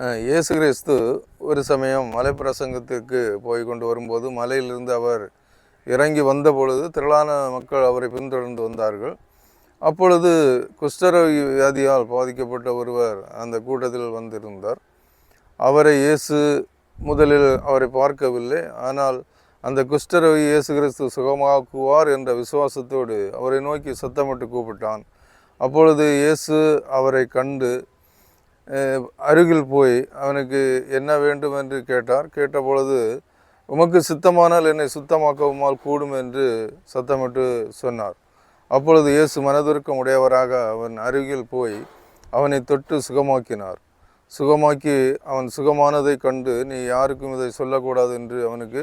இயேசு கிறிஸ்து ஒரு சமயம் மலை பிரசங்கத்திற்கு போய் கொண்டு வரும்போது மலையிலிருந்து அவர் இறங்கி வந்த பொழுது திரளான மக்கள் அவரை பின்தொடர்ந்து வந்தார்கள். அப்பொழுது குஷ்டரோகி வியாதியால் பாதிக்கப்பட்ட ஒருவர் அந்த கூட்டத்தில் வந்திருந்தார். அவரை இயேசு முதலில் அவரை பார்க்கவில்லை. ஆனால் அந்த குஷ்டரோகி இயேசு கிறிஸ்து சுகமாக்குவார் என்ற விசுவாசத்தோடு அவரை நோக்கி சத்தமிட்டு கூப்பிட்டான். அப்பொழுது இயேசு அவரை கண்டு அருகில் போய் அவனுக்கு என்ன வேண்டும் என்று கேட்டார். கேட்டபொழுது உமக்கு சித்தமானால் என்னை சுத்தமாக்கவுமால் கூடும் என்று சத்தமிட்டு சொன்னார். அப்பொழுது இயேசு மனதுருக்கம் உடையவராக அவன் அருகில் போய் அவனை தொட்டு சுகமாக்கினார். சுகமாக்கி அவன் சுகமானதை கண்டு நீ யாருக்கும் இதை சொல்லக்கூடாது என்று அவனுக்கு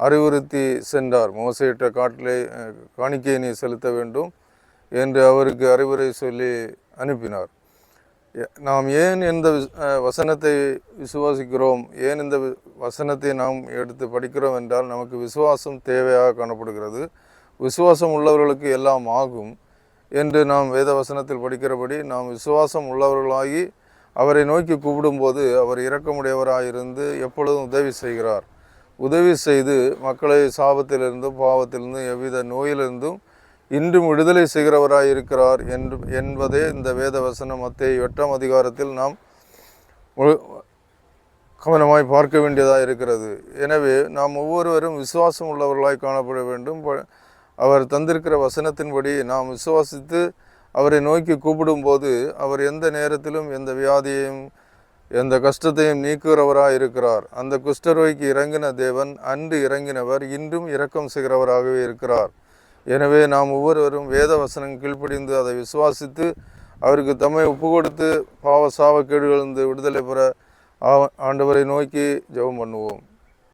அறிவுறுத்தி சென்றார். மோசையிட்ட காட்டிலே காணிக்கையை நீ செலுத்த வேண்டும் என்று அவருக்கு அறிவுரை சொல்லி அனுப்பினார். நாம் ஏன் இந்த விஸ்- வசனத்தை விசுவாசிக்கிறோம்? ஏன் இந்த வசனத்தை நாம் எடுத்து படிக்கிறோம் என்றால் நமக்கு விசுவாசம் தேவையாக காணப்படுகிறது. விசுவாசம் உள்ளவர்களுக்கு எல்லாம் ஆகும் என்று நாம் வேத வசனத்தில் படிக்கிறபடி நாம் விசுவாசம் உள்ளவர்களாகி அவரை நோக்கி கூப்பிடும்போது அவர் இரக்கமுடையவராயிருந்து எப்பொழுதும் உதவி செய்கிறார். உதவி செய்து மக்களை சாபத்திலிருந்தும் பாவத்திலிருந்தும் எவ்வித நோயிலிருந்தும் இன்றும் விடுதலை செய்கிறவராய் இருக்கிறார் என்று என்பதே இந்த வேத வசனம் மத்திய எட்டாம் அதிகாரத்தில் நாம் கவனமாய் பார்க்க வேண்டியதாக இருக்கிறது எனவே நாம் ஒவ்வொருவரும் விசுவாசம் உள்ளவர்களாய் காணப்பட வேண்டும். ப- அவர் தந்திருக்கிற வசனத்தின்படி நாம் விசுவாசித்து அவரை நோக்கி கூப்பிடும்போது அவர் எந்த நேரத்திலும் எந்த வியாதியையும் எந்த கஷ்டத்தையும் நீக்குகிறவராக இருக்கிறார் அந்த குஷ்டரோய்க்கு இறங்கின தேவன் அன்று இறங்கினவர் இன்றும் இரக்கம் செய்கிறவராகவே இருக்கிறார். எனவே நாம் ஒவ்வொருவரும் வேத வசனம் கீழ்ப்படிந்து அதை விசுவாசித்து அவருக்கு தம்மை ஒப்பு கொடுத்து பாவ சாவக்கேடுகளிலிருந்து விடுதலை பெற ஆண்டவரை நோக்கி ஜெபம் பண்ணுவோம்.